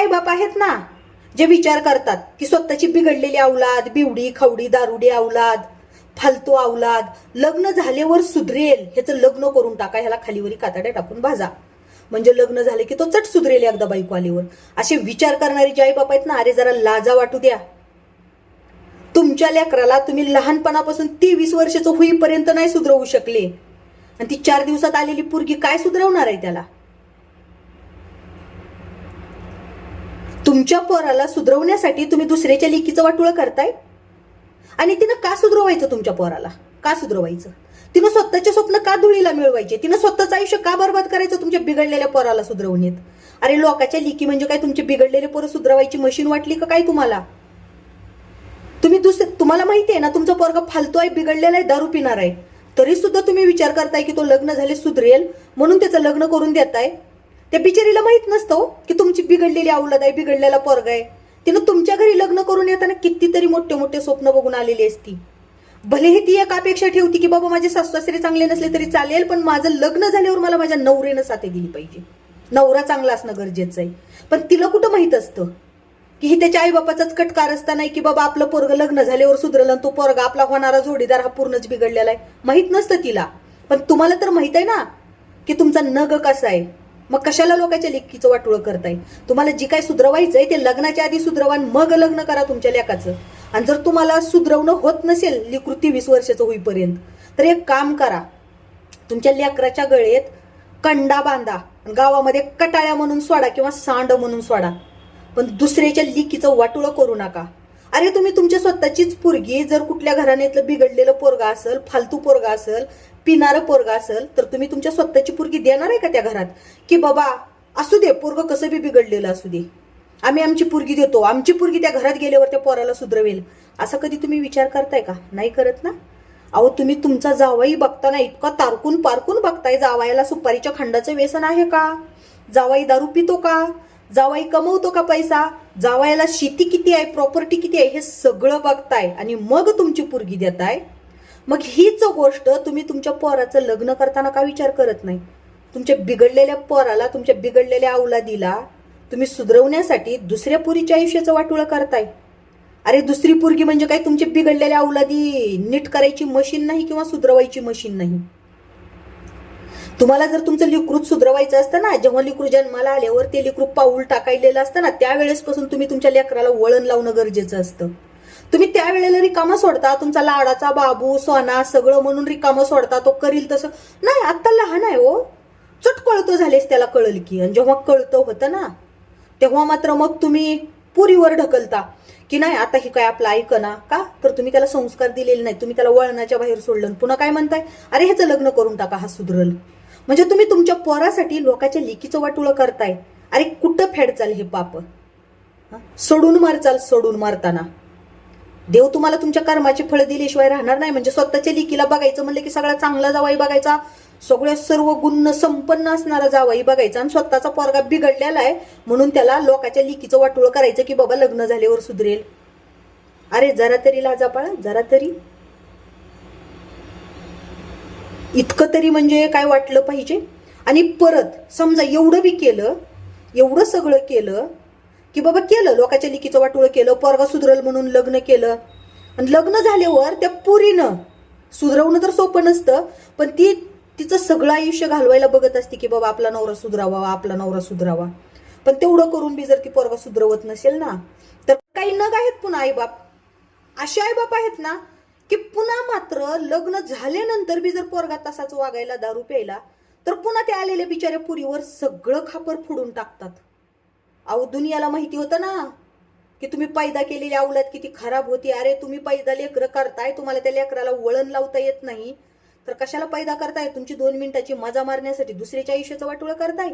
आई बाप आहेत ना जे विचार करतात की स्वतःची बिघडलेली अवलाद बिवडी खवडी दारुडी अवलाद फालतू अवलाद लग्न झाल्यावर सुधरेल ह्याचं लग्न करून टाका ह्याला खालीवरी कातड्या टाकून भाजा. म्हणजे लग्न झाले की तो चट सुधरेल एकदा बायको आलीवर असे विचार करणारे जे आई बाप आहेत ना अरे जरा लाजा वाटू द्या. तुमच्या लेकराला तुम्ही लहानपणापासून तेवीस वर्षाचं होईपर्यंत नाही सुधरवू शकले. आणि ती चार दिवसात आलेली पुरगी काय सुधरवणार आहे त्याला? तुमच्या पोराला सुधरवण्यासाठी तुम्ही दुसऱ्याच्या लेकीचं वाटोळं करताय? आणि तिनं का सुधरवायचं तुमच्या पोराला? का सुधरवायचं? तिनं स्वतःचे स्वप्न का धुळीला मिळवायचे? तिनं स्वतःचं आयुष्य का बरबाद करायचं तुमच्या बिघडलेल्या पोराला सुधरवण्यात अरे लोकाच्या लिकी म्हणजे काय तुमचे बिघडलेले पोरं सुधरवायची मशीन वाटली का काय तुम्हाला? तुम्ही दुसरे तुम्हाला माहिती आहे ना तुमचा पोरगा फालतू आहे बिघडलेला आहे दारू पिणार आहे. तरी सुद्धा तुम्ही विचार करताय की तो लग्न झाले सुधरेल म्हणून त्याचं लग्न करून देताय? त्या बिचारीला माहीत नसतं हो, की तुमची बिघडलेली अवलाद आहे बिघडलेला पोरग आहे. तिनं तुमच्या घरी लग्न करून येताना कितीतरी मोठे मोठे स्वप्न बघून आलेली असती. भलेही ती एक अपेक्षा ठेवती की बाबा माझे सासू चांगले नसले तरी चालेल पण माझं लग्न झाल्यावर मला माझ्या नवरेनं साथे दिली पाहिजे. नवरा चांगला असणं गरजेचं आहे. पण तिला कुठं माहीत असतं? की ही त्याच्या आईबापाचाच कटकार असता नाही की बाबा आपलं पोरग लग्न झाल्यावर सुधरलं आणि तो पोरगा आपला होणारा जोडीदार हा पूर्णच बिघडलेला आहे? माहीत नसतं तिला. पण तुम्हाला तर माहीत आहे ना की तुमचा नग कसा आहे? मग कशाला लोकांच्या लेखीचं वाटोळं करताय? तुम्हाला जी काय सुधरवायचं आहे ते लग्नाच्या आधी सुधरवा मग लग्न करा तुमच्या लेकाचं. आणि जर तुम्हाला सुधरवणं होत नसेल लिकृती वीस वर्षाचं होईपर्यंत तर एक काम करा. तुमच्या लेकराच्या गळेत कंडा बांधा गावामध्ये कटाळ्या म्हणून सोडा किंवा सांड म्हणून सोडा. पण दुसऱ्याच्या लिकीचं वाटोळं करू नका. अरे तुम्ही तुमच्या स्वतःचीच पोरगी जर कुठल्या घराण्यातलं बिघडलेलं पोरगा असेल फालतू पोरगा असेल पिणारं पोरगा असेल तर तुम्ही तुमच्या स्वतःची पोरगी देणार आहे का त्या घरात? की बाबा असू दे पोरग कसं बी बिघडलेलं असू दे. आम्ही आमची पोरगी देतो. आमची पोरगी त्या घरात गेल्यावर त्या पोराला सुधरवेल. असा कधी तुम्ही विचार करताय का? नाही करत ना? अहो तुम्ही तुमचा जावाई बघताना इतका तारकून पारकून बघताय. जावायला सुपारीच्या खंडाचं व्यसन आहे का? जावाई दारू पितो का? जावाई कमवतो का पैसा? जावायला शेती किती आहे? प्रॉपर्टी किती आहे? हे सगळं बघताय. आणि मग तुमची पोरगी देताय. मग हीच गोष्ट तुम्ही तुमच्या पोराचं लग्न करताना का विचार करत नाही? तुमच्या बिघडलेल्या पोराला तुमच्या बिघडलेल्या औलादीला तुम्ही सुधरवण्यासाठी दुसऱ्या पुरीच्या आयुष्याचं वाटोळं करताय. अरे दुसरी पोरगी म्हणजे काय? तुमची बिघडलेल्या औलादी नीट करायची मशीन नाही किंवा सुधरवायची मशीन नाही? तुम्हाला जर तुमचं लिकृत सुधरवायचं असतं ना जेव्हा लिकरू जन्माला आल्यावर ते लिकरू पाऊल टाकायलेलं असतं ना त्यावेळेसपासून तुम्ही तुमच्या लेकराला वळण लावणं गरजेचं असतं. तुम्ही त्यावेळेला रिकामा सोडता तुमचा लाडाचा बाबू सोना सगळं म्हणून रिकामा सोडता तो करील तसं. नाही आत्ता लहान आहे हो. चट कळतो झालेस त्याला कळल की. आणि जेव्हा कळतं होतं ना तेव्हा मात्र मग तुम्ही पुरीवर ढकलता. की नाही आता ही काय आपलं ऐकना का? तर तुम्ही त्याला संस्कार दिलेले नाही तुम्ही त्याला वळणाच्या बाहेर सोडलं पुन्हा काय म्हणताय? अरे ह्याचं लग्न करून टाका हा सुधरल. म्हणजे तुम्ही तुमच्या पोरासाठी लोकांच्या लेकीचं वाटुळं करताय. अरे कुठं फेडचाल हे पाप? सोडून मारचाल सोडून मारताना. देव तुम्हाला तुमच्या कर्माची फळं दिल्याशिवाय राहणार नाही. म्हणजे स्वतःच्या लेकीला बघायचं म्हणलं की सगळा चांगला जावाई बघायचा सगळ्या सर्व गुण संपन्न असणारा जावाई बघायचा आणि स्वतःचा पोरगा बिघडलेला आहे म्हणून त्याला लोकाच्या लिकीचं वाटोळं करायचं की बाबा लग्न झाल्यावर सुधरेल. अरे जरा तरी लाजापाळा जरा तरी. इतकं तरी म्हणजे काय वाटलं पाहिजे? आणि परत समजा एवढं बी केलं एवढं सगळं केलं की बाबा केलं लोकाच्या लिकीचं वाटोळं केलं पोरगा सुधरल म्हणून लग्न केलं. आणि लग्न झाल्यावर त्या पुरीनं सुधरवणं तर सोपं नसतं पण ती तिचं सगळं आयुष्य घालवायला बघत असते की बाबा आपला नवरा सुधरावा आपला नवरा सुधरावा. पण तेवढं करून बी जर ती पोरगा सुधरवत नसेल ना तर काही नग आहेत पुन्हा आईबाप असे आईबाप आहेत ना की पुन्हा मात्र लग्न झाल्यानंतर बी जर पोरगा तसाच वागायला दारू प्यायला तर पुन्हा ते आलेल्या बिचाऱ्या पुरीवर सगळं खापर फोडून टाकतात. अहो दुनियाला माहिती होतं ना की तुम्ही पैदा केलेली अवलाद किती खराब होती. अरे तुम्ही पैदा लेकरं करताय तुम्हाला त्या लेकराला वळण लावता येत नाही. तर कशाला पैदा करताय? तुमची दोन मिनिटाची मजा मारण्यासाठी दुसऱ्याच्या आयुष्याचं वाटोळं करताय.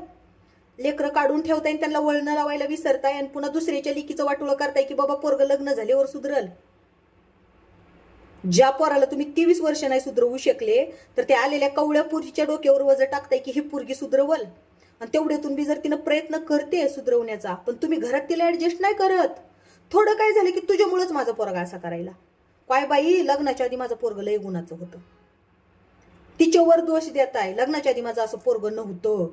लेकरं काढून ठेवताय आणि त्यांना वळणं लावायला विसरताय आणि पुन्हा दुसऱ्याच्या लिकीचं वाटोळं करताय की बाबा पोरग लग्न झाल्यावर सुधरल. ज्या पोराला तुम्ही तेवीस वर्ष नाही सुधरवू शकले तर त्या आलेल्या कवळ्या पुरीच्या डोक्यावर वजन टाकताय की ही पोरगी सुधरवल. आणि तेवढ्यातून बी जर तिनं प्रयत्न करते सुधरवण्याचा पण तुम्ही घरात तिला ऍडजस्ट नाही करत. थोडं काय झालं की तुझ्यामुळेच माझा पोरगा असा करायला. काय बाई लग्नाच्या आधी माझं पोरग लय गुणाचं होतं. तिच्यावर दोष देत आहे लग्नाच्या आधी माझं असं पोरग नव्हतं.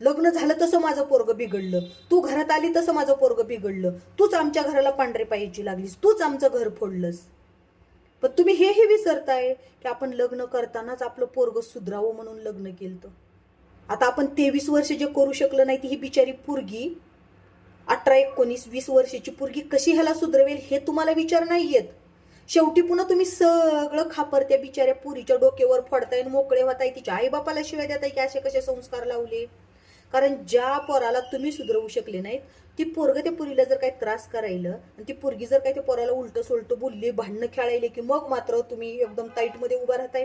लग्न झालं तसं माझं पोरग बिघडलं. तू घरात आली तसं माझं पोरग बिघडलं. तूच आमच्या घराला पांढरे पायाची लागलीस. तूच आमचं घर फोडलंस. पण तुम्ही हेही विसरताय की आपण लग्न करतानाच आपलं पोरग सुधरावं म्हणून लग्न केलं आता आपण तेवीस वर्ष जे करू शकलं नाही ती ही बिचारी पोरगी अठरा एकोणीस वीस वर्षाची पोरगी कशी ह्याला सुधरवेल हे तुम्हाला विचार नाही येत शेवटी पुन्हा तुम्ही सगळं खापर त्या बिचाऱ्या पुरीच्या डोक्यावर फोडताय आणि मोकळे होताय तिच्या आईबापाला शिवाय देताय की असे कसे संस्कार लावले? कारण ज्या पोराला तुम्ही सुधरवू शकले नाहीत ती पोरग त्या पुरीला जर काही त्रास करायलं आणि ती पोरगी जर काही त्या पोराला उलट सोलट बोलली भांडणं खेळायले की मग मात्र तुम्ही एकदम ताईटमध्ये उभा राहताय?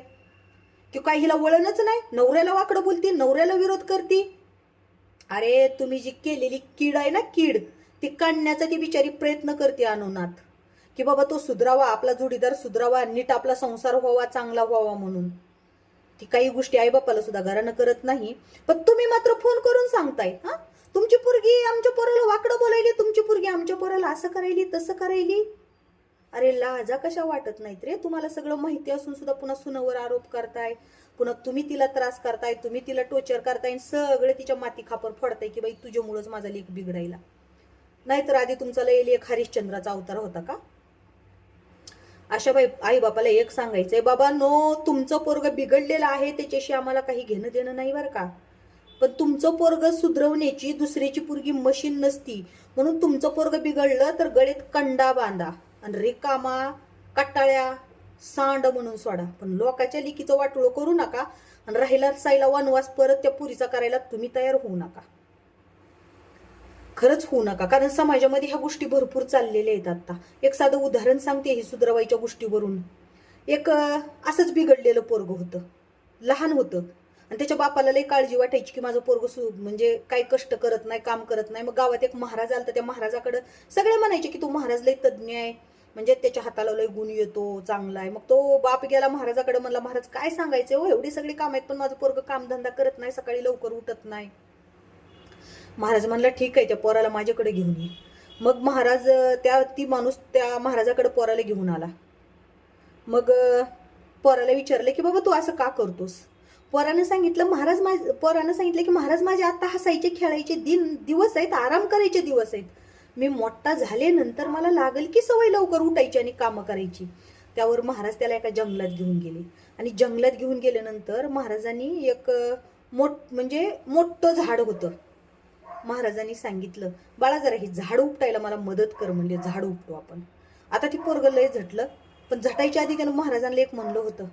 की काय हिला वळणच नाही? नवऱ्याला वाकडं बोलती नवऱ्याला विरोध करती? अरे तुम्ही जी केलेली कीड आहे ना कीड ती काढण्याचा ती बिचारी प्रयत्न करते अनुनाथ. की बाबा तो सुधरावा आपला जोडीदार सुधरावा नीट आपला संसार व्हावा चांगला व्हावा म्हणून. ती काही गोष्टी आईबापाला सुद्धा घरानं करत नाही. पण तुम्ही मात्र फोन करून सांगताय हा? तुमची पोरगी आमच्या पोराला वाकडं बोलायली तुमची पोरगी आमच्या पोराला असं करायली तसं करायली? अरे लाजा कशा वाटत नाहीत रे? तुम्हाला सगळं माहिती असून सुद्धा पुन्हा सुनावर आरोप करताय पुन्हा तुम्ही तिला त्रास करताय तुम्ही तिला टोचर करताय आणि सगळे तिच्या माती खापर फोडताय की बाई तुझ्यामुळंच माझा लेख बिघडायला. नाहीतर आधी तुमचा लय लेख हरिश्चंद्राचा अवतार होता का? अशा बाई आई बापाला एक सांगायचंय. बाबा नो तुमचं पोरग बिघडलेलं आहे त्याच्याशी आम्हाला काही घेणं देणं नाही बरं का? पण तुमचं पोरग सुधरवण्याची दुसऱ्याची पोरगी मशीन नसती. म्हणून तुमचं पोरग बिघडलं तर गळेत कंडा बांधा. आणि रिकामा कटाळ्या सांड म्हणून सोडा. पण लोकाच्या लिकीचं वाटोळं करू नका. आणि राहिला साईला वनवास परत त्या पुरीचा करायला तुम्ही तयार होऊ नका. खरंच होऊ नका. कारण समाजामध्ये ह्या गोष्टी भरपूर चाललेल्या आहेत आता. एक साधं उदाहरण सांगते ही सुधरवायच्या गोष्टीवरून. एक असंच बिघडलेलं पोरग होतं. लहान होतं. आणि त्याच्या बापाला लई काळजी वाटायची की माझं पोरग सु म्हणजे काही कष्ट करत नाही काम करत नाही. मग गावात एक महाराज आला तर त्या महाराजाकडं सगळे म्हणायचे की तो महाराज लई तज्ज्ञ आहे. म्हणजे त्याच्या हाताला लय गुण येतो चांगला आहे. मग तो बाप गेला महाराजाकडे म्हणला महाराज काय सांगायचं हो? एवढी सगळी काम आहेत पण माझं पोरग कामधंदा करत नाही सकाळी लवकर उठत नाही. महाराज म्हणला ठीक आहे त्या पोराला माझ्याकडे घेऊन ये. मग महाराज त्या ती माणूस त्या महाराजाकडे पोराला घेऊन आला. मग पोराला विचारलं की बाबा तू असं का करतोस? पोरानं सांगितलं महाराज माझ पोरानं सांगितलं की महाराज माझे आता हसायचे खेळायचे दिन दिवस आहेत आराम करायचे दिवस आहेत. मी मोठा झाल्यानंतर मला लागेल की सवय लवकर उठायची आणि कामं करायची. त्यावर महाराज त्याला एका जंगलात घेऊन गेले. आणि जंगलात घेऊन गेल्यानंतर महाराजांनी एक मोठ म्हणजे मोठं झाड होतं. महाराजांनी सांगितलं बाळा जरा ही झाड उपटायला मला मदत कर म्हणले झाड उपटू आपण. आता ती पोरग लय झटलं पण झटायच्या आधी त्यानं महाराजांना एक म्हणलं होतं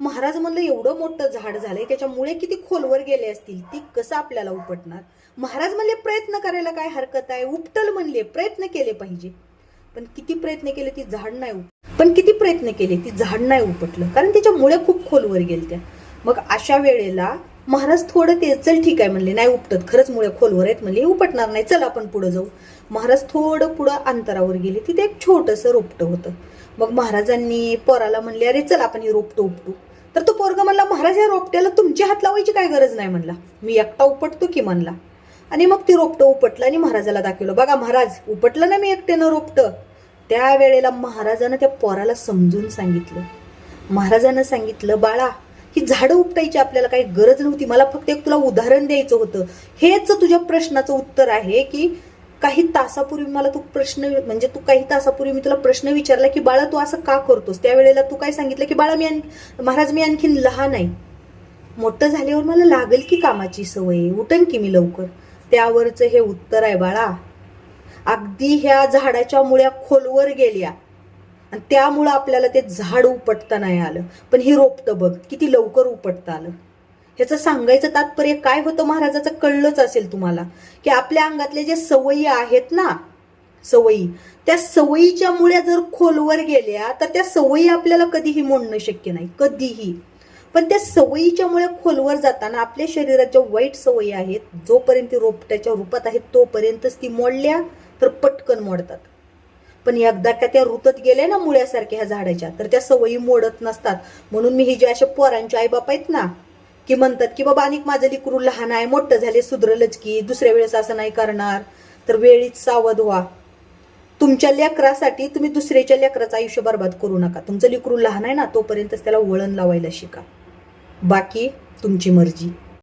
महाराज म्हणलं एवढं मोठं झाड झालंय त्याच्यामुळे किती खोलवर गेले असतील ती कसं आपल्याला उपटणार? महाराज म्हणले प्रयत्न करायला काय हरकत आहे? उपटल म्हणले प्रयत्न केले पाहिजे. पण किती प्रयत्न केले ती झाड नाही उप पण किती प्रयत्न केले ती झाड नाही उपटलं कारण त्याच्यामुळे खूप खोलवर गेलत्या. मग अशा वेळेला महाराज थोडं ते चल ठीक आहे म्हणले नाही उपटत खरंच मुळे खोलवर आहेत म्हणले उपटणार नाही चल आपण पुढं जाऊ. महाराज थोडं पुढं अंतरावर गेले तिथे एक छोटंसं रोपटं होतं. मग महाराजांनी पोराला म्हणले अरे चल आपण हे रोपटं उपटू. तर तो पोरगा म्हणला महाराज या रोपट्याला तुमची हात लावायची काय गरज नाही म्हणला. मी एकटा उपटतो की म्हणला. आणि मग ती रोपटं उपटलं आणि महाराजाला दाखवलं बघा महाराज उपटलं ना मी एकट्यानं रोपटं. त्यावेळेला महाराजानं त्या पोराला समजून सांगितलं. महाराजानं सांगितलं बाळा ही झाडं उपटायची आपल्याला काही गरज नव्हती. मला फक्त एक तुला उदाहरण द्यायचं होतं. हेच तुझ्या प्रश्नाचं उत्तर आहे की काही तासापूर्वी मला तू प्रश्न म्हणजे तू काही तासापूर्वी मी तुला प्रश्न विचारला की बाळा तू असं का करतोस? त्यावेळेला तू काय सांगितलं की बाळा मी महाराज मी आणखीन लहान आहे. मोठं झाल्यावर मला लागेल की कामाची सवय. उठन की मी लवकर? त्यावरचं हे उत्तर आहे बाळा. अगदी ह्या झाडाच्या मुळ्या खोलवर गेल्या. आणि त्यामुळं आपल्याला ते झाड उपटता नाही आलं. पण हे रोपटं बघ किती लवकर उपटता आलं. ह्याचं सांगायचं तात्पर्य काय होतं महाराजाचं कळलंच असेल तुम्हाला की आपल्या अंगातले जे सवयी आहेत ना सवयी त्या सवयीच्या मुळे जर खोलवर गेल्या तर त्या सवयी आपल्याला कधीही मोडणं शक्य नाही कधीही. पण त्या सवयीच्या मुळे खोलवर जाताना आपल्या शरीराच्या वाईट सवयी आहेत जोपर्यंत ती रोपट्याच्या रूपात आहेत तोपर्यंतच ती मोडल्या तर पटकन मोडतात. पण एकदा का त्या रुतत गेल्या ना मुळ्यासारख्या ह्या झाडाच्या तर त्या सवयी मोडत नसतात. म्हणून मी ही जे अशा पोरांचे आईबाप आहेत ना की म्हणतात की बाबा अनेक माझं लिकरू लहान आहे मोठं झाले सुधरलंच की दुसऱ्या वेळेस असं नाही करणार. तर वेळीच सावध व्हा. तुमच्या लेकरासाठी तुम्ही दुसऱ्याच्या लेकराचं आयुष्य बर्बाद करू नका. तुमचं लिकरू लहान आहे ना तोपर्यंतच त्याला वळण लावायला शिका. बाकी तुमची मर्जी.